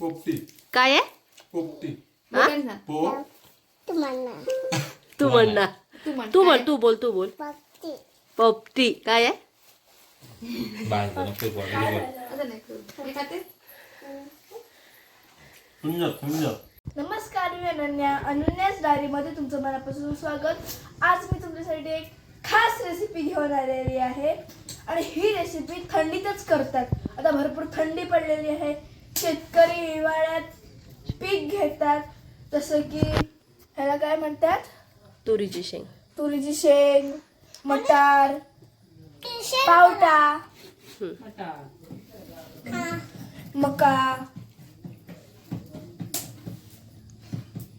पोपटी. काय आहे? पोपटी. पो तू म्हण ना. तू म्हण. तू म्हण काय? तू बोल तू बोल. पोपटी. काय आहे? बाय नको बोल असं नाही करू. हे खाते? सुंदर सुंदर नमस्कार मी अनन्या. अनन्यास डायरीमध्ये तुमचं मनापासून स्वागत. आज मी तुमच्यासाठी एक खास रेसिपी घेऊन आलेली आहे. आणि ही रेसिपी थंडीतच करतात. आता भरपूर थंडी पडलेली आहे. शेतकरी हिवाळ्यात पीक घेतात. जसं की ह्याला काय म्हणतात? तुरीची शेंग. तुरीची शेंग मटार पावटा मका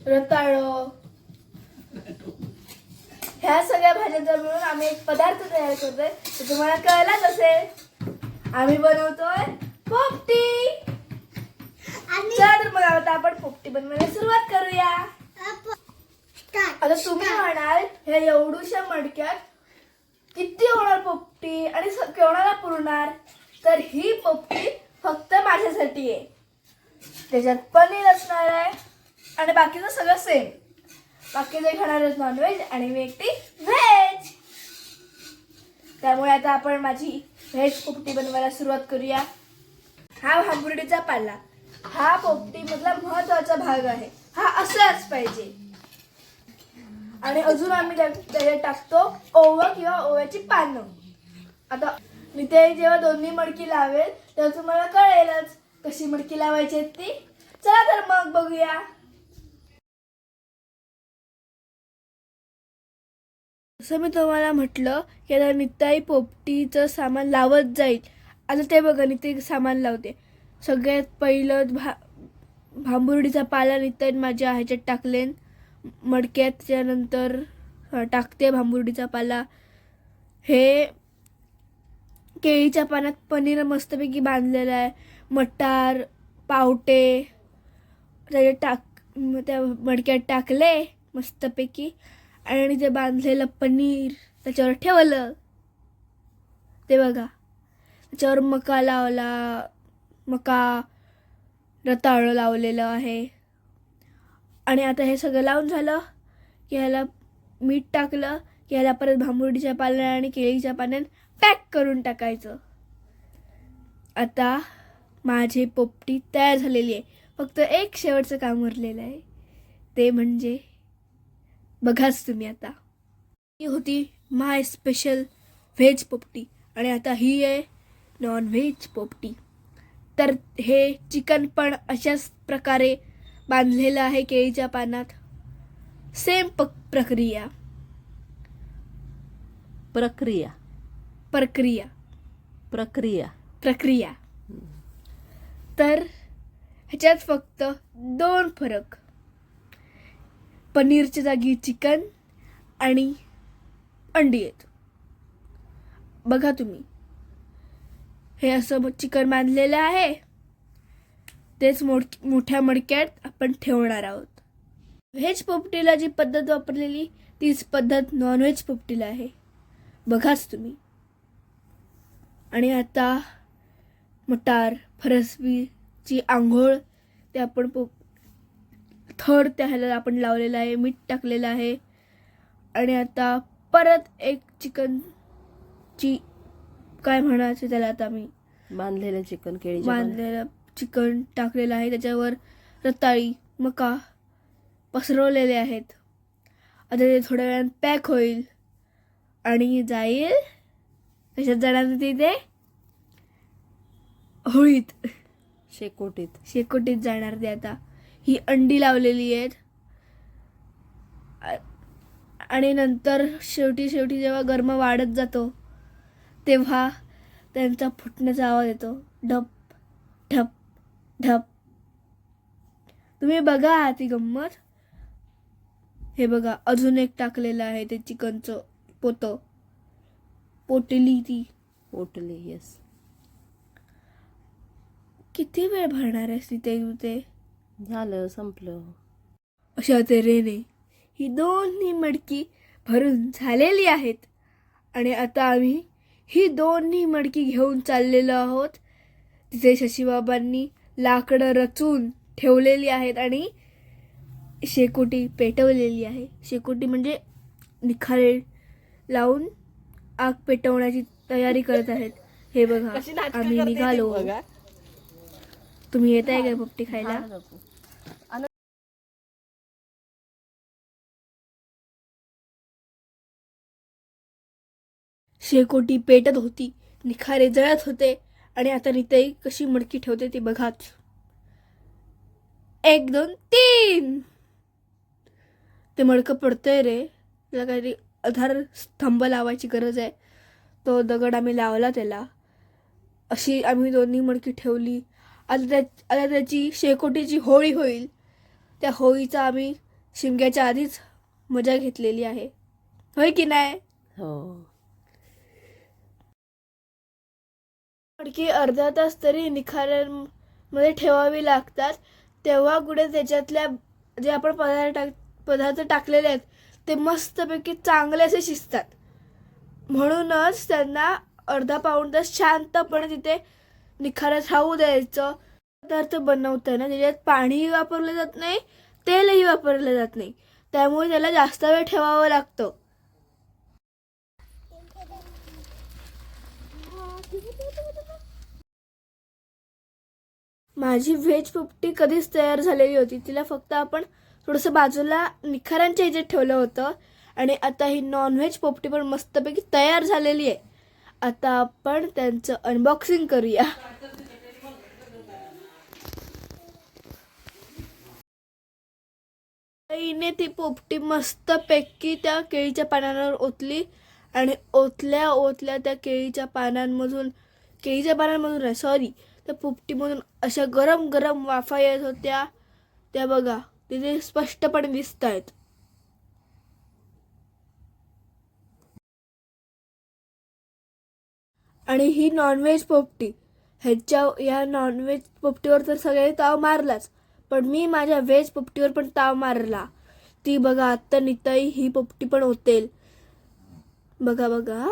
रताळ. ह्या सगळ्या भाज्यांचा मिळून आम्ही एक पदार्थ तयार करतोय तुम्हाला कळलाच असेल. आम्ही बनवतोय पोपटी. चला तर मग आता आपण पोपटी बनवायला सुरुवात करूया. आता तुम्ही म्हणाल ह्या एवढूशा मडक्यात किती होणार पोपटी आणि केवढ्याला पुरणार? तर ही पोपटी फक्त माझ्यासाठी आहे. त्याच्यात पनीर असणार आहे आणि बाकीचं सगळं सेम बाकीचे खाणारच नॉनव्हेज आणि मी एकटी व्हेज त्यामुळे आता आपण माझी व्हेज पोपटी बनवायला सुरुवात करूया. हा भांबुर्डीचा पाला. हा पोपटी मधला महत्त्वाचा भाग आहे. हा असाच पाहिजे. आणि अजून आम्ही त्याच्यात टाकतो ओवं किंवा ओव्याची पानं. आता मी ते जेव्हा दोन्ही मडकी लावेल तेव्हा तुम्हाला कळेलच कशी मडकी लावायची ती. चला तर मग बघूया. जसं मी तुम्हाला म्हटलं की आता निताई पोपटीचं सामान लावत जाईल. आता ते बघा निताई सामान लावते. सगळ्यात पहिलं भा भांबुर्डीचा पाला निताई माझ्या ह्याच्यात टाकलेन मडक्यात त्यानंतर टाकते भांबुर्डीचा पाला. हे केळीच्या पानात पनीर मस्तपैकी बांधलेलं आहे. मटार पावटे त्याच्यात टाक त्या मडक्यात टाकले मस्तपैकी. आणि ते बांधलेलं पनीर त्याच्यावर ठेवलं. ते बघा. त्याच्यावर मका लावला मका रताळं लावलेलं आहे. आणि आता हे सगळं लावून झालं की ह्याला मीठ टाकलं की ह्याला परत भांबुर्डीच्या पाल्यानं आणि केळीच्या पाण्यात पॅक करून टाकायचं. आता माझी पोपटी तयार झालेली आहे. फक्त एक शेवटचं काम उरलेलं आहे. ते म्हणजे बघाच तुम्ही आता. ही होती माय स्पेशल व्हेज पोपटी. आणि आता ही आहे नॉन व्हेज पोपटी. तर हे चिकन पण अशाच प्रकारे बांधलेलं आहे केळीच्या पानात. सेम प प्रक्रिया. प्रक्रिया. प्रक्रिया. प्रक्रिया. प्रक्रिया. तर ह्याच्यात फक्त दोन फरक. पनीरच्या जागी चिकन आणि अंडी आहेत. बघा तुम्ही. हे असं चिकन बांधलेलं आहे. तेच मोठ मोठ्या मडक्यात आपण ठेवणार आहोत. व्हेज पोपटीला जी पद्धत वापरलेली तीच पद्धत नॉनव्हेज पोपटीला आहे. बघाच तुम्ही. आणि आता मटार फरसबीची आंघोळ ते आपण पोप थर त्याला आपण लावलेलं आहे मीठ टाकलेलं आहे. आणि आता परत एक चिकनची काय म्हणायचं त्याला आता मी? बांधलेलं चिकन पानात. बांधलेलं चिकन टाकलेलं आहे त्याच्यावर रताळी मका पसरवलेले आहेत. आता ते थोड्या वेळाने पॅक होईल आणि जाईल कशात जाणार ते ते होळीत. शेकोटीत. शेकोटीत जाणार ते आता. ही अंडी लावलेली आहेत. आणि नंतर शेवटी शेवटी जेव्हा गरम वाढत जातो तेव्हा त्यांचा फुटण्याचा आवाज येतो. ढप ढप ढप. तुम्ही बघा ती गंमत. हे बघा अजून एक टाकलेलं आहे ते चिकनचं पोतं. पोटली ती. ओटली येस किती वेळ भरणार आहेस तिथे ते? झालं संपलं. अशा तऱ्हेने ही दोन्ही मडकी भरून झालेली आहेत. आणि आता आम्ही ही दोन्ही मडकी घेऊन चाललेलो आहोत. तिथे शशीबाबांनी लाकडं रचून ठेवलेली आहेत आणि शेकोटी पेटवलेली आहे. शेकोटी म्हणजे निखारे लावून आग पेटवण्याची तयारी करत आहेत. हे बघा आम्ही निघालो. तुम्ही येत आहे का पोपटी खायला? शेकोटी पेटत होती. निखारे जळत होते आणि आता निताई कशी मडकी ठेवते ती बघाच. एक दोन तीन! ते मडकं पडतंय रे. त्याला काहीतरी आधार स्तंभ लावायची गरज आहे. तो दगड आम्ही लावला त्याला. अशी आम्ही दोन्ही मडकी ठेवली. आता त्या आता त्याची शेकोटीची होळी होईल. त्या होळीचा आम्ही शिमग्याच्या आधीच मजा घेतलेली आहे. होय की नाही? हो. मडकी अर्धा तास तरी निखाऱ्यांमध्ये ठेवावी लागतात. तेव्हा कुठे त्याच्यातल्या जे आपण पदार्थ टाक पदार्थ टाकलेले आहेत ते मस्तपैकी चांगले असे शिजतात. म्हणूनच त्यांना अर्धा पाऊण तास शांतपणे तिथे निखाऱ्यात राहू द्यायचं. पदार्थ बनवताना त्याच्यात पाणीही वापरलं जात नाही तेलही वापरलं जात नाही. त्यामुळे त्याला जास्त वेळ ठेवावं लागतं. माझी व्हेज पोपटी कधीच तयार झालेली होती. तिला फक्त आपण थोडंसं बाजूला निखारांच्या याच्यात ठेवलं होतं. आणि आता ही नॉनव्हेज पोपटी पण मस्तपैकी तयार झालेली आहे. आता आपण त्यांचं अनबॉक्सिंग करूया. आईने ती पोपटी मस्तपैकी त्या केळीच्या पानांवर ओतली. आणि ओतल्या ओतल्या त्या केळीच्या पानांमधून केळीच्या पानांमधून नाही सॉरी त्या पोपटीमधून अशा गरम गरम वाफा येत होत्या. त्या बघा तिथे स्पष्टपणे दिसत आहेत. आणि ही नॉनव्हेज पोपटी. ह्याच्या या नॉनव्हेज पोपटीवर तर सगळे ताव मारलाच. पण मी माझ्या व्हेज पोपटीवर पण ताव मारला. ती बघा आत्ता निताई ही पोपटी पण होतेल बघा बघा.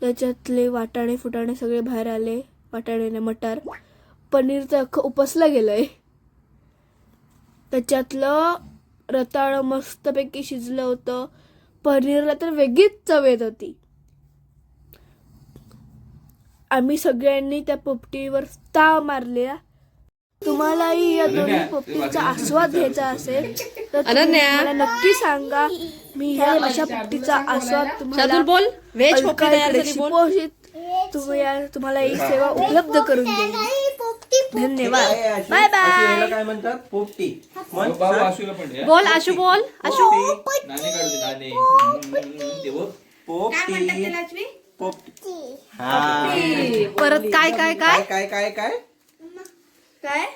त्याच्यातले वाटाणे फुटाणे सगळे बाहेर आले. वाटाणे मटार पनीर तर अख्खं उपसलं गेलंय. त्याच्यातलं रताळं मस्तपैकी शिजलं होतं. पनीरला तर वेगळीच चव येत होती. आम्ही सगळ्यांनी त्या पोपटीवर ताव मारलेला. तुम्हालाही या दोन्ही पोपटीचा आस्वाद घ्यायचा असेल तर तुम्ही मला नक्की सांगा मी ह्या अशा पोपटीचा आस्वाद तुम्हाला बोल. व्हेज पोपटी अलका तयार इकडे झाली बोल शिपोषित तुम्ही या- तुम्हाला ही सेवा उपलब्ध करून देईल. धन्यवाद. Bye bye. काय म्हणतात? पोपटी. बोल आशू बोल. आशू. पोपटी. पोपटी. हा. परत काय काय काय? काय काय काय? काय?